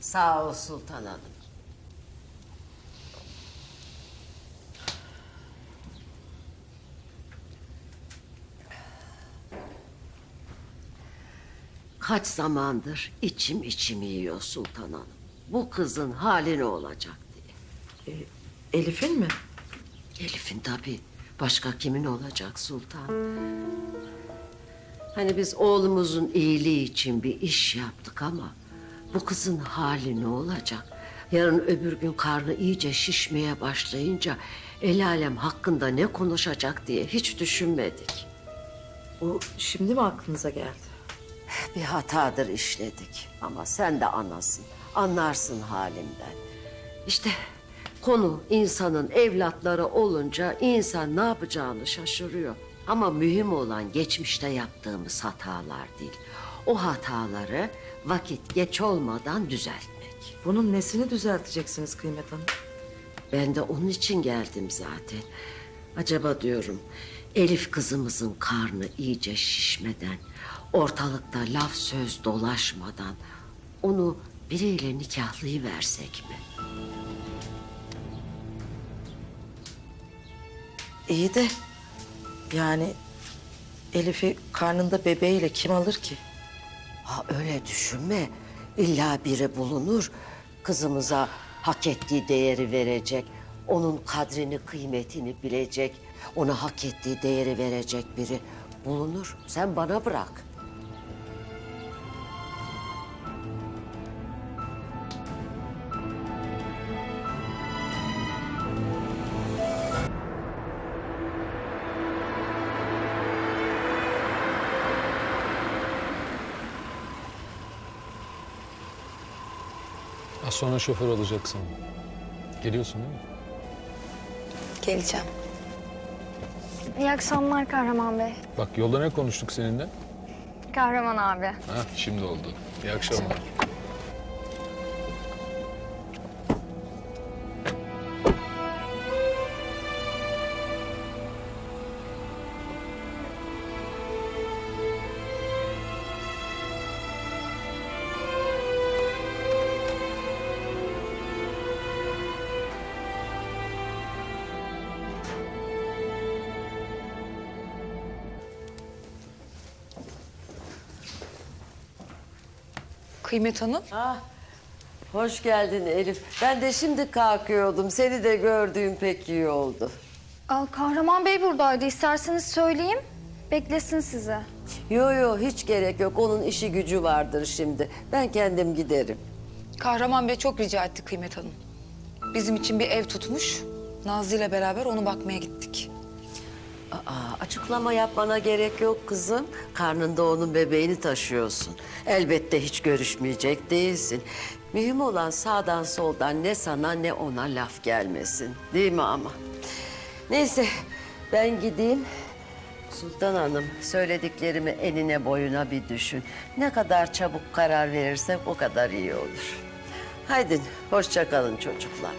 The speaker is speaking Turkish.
Sağ ol Sultan Hanım. Kaç zamandır içim içimi yiyor Sultan Hanım. Bu kızın hali ne olacak diye. Elif'in mi? Elif'in tabii. Başka kimin olacak Sultan? Hani biz oğlumuzun iyiliği için bir iş yaptık ama... ...bu kızın hali ne olacak? Yarın öbür gün karnı iyice şişmeye başlayınca... ...el alem hakkında ne konuşacak diye hiç düşünmedik. Bu şimdi mi aklınıza geldi? Bir hatadır işledik ama sen de anasın. Anlarsın halimden. İşte konu insanın evlatları olunca insan ne yapacağını şaşırıyor. Ama mühim olan geçmişte yaptığımız hatalar değil. O hataları vakit geç olmadan düzeltmek. Bunun nesini düzelteceksiniz Kıymet Hanım? Ben de onun için geldim zaten. Acaba diyorum Elif kızımızın karnı iyice şişmeden, ortalıkta laf söz dolaşmadan onu biriyle nikahlayıversek mi? İyi de yani Elif'i karnında bebeğiyle kim alır ki? Ha öyle düşünme. İlla biri bulunur. Kızımıza hak ettiği değeri verecek. Onun kadrini, kıymetini bilecek. Ona hak ettiği değeri verecek biri bulunur. Sen bana bırak. Az sonra şoför alacaksın. Geliyorsun değil mi? Geleceğim. İyi akşamlar Kahraman Bey. Bak yolda ne konuştuk seninle? Kahraman abi. Ha şimdi oldu. İyi akşamlar. Kıymet Hanım. Ah, hoş geldin Elif. Ben de şimdi kalkıyordum. Seni de gördüğüm pek iyi oldu. Aa, Kahraman Bey buradaydı. İsterseniz söyleyeyim. Beklesin sizi. Yo yo hiç gerek yok. Onun işi gücü vardır şimdi. Ben kendim giderim. Kahraman Bey çok rica etti Kıymet Hanım. Bizim için bir ev tutmuş. Nazlı ile beraber onu bakmaya gittik. Aa, açıklama yapmana gerek yok kızım. Karnında onun bebeğini taşıyorsun. Elbette hiç görüşmeyecek değilsin. Mühim olan sağdan soldan ne sana ne ona laf gelmesin. Değil mi ama? Neyse ben gideyim. Sultan Hanım söylediklerimi enine boyuna bir düşün. Ne kadar çabuk karar verirsek o kadar iyi olur. Haydi hoşça kalın çocuklar.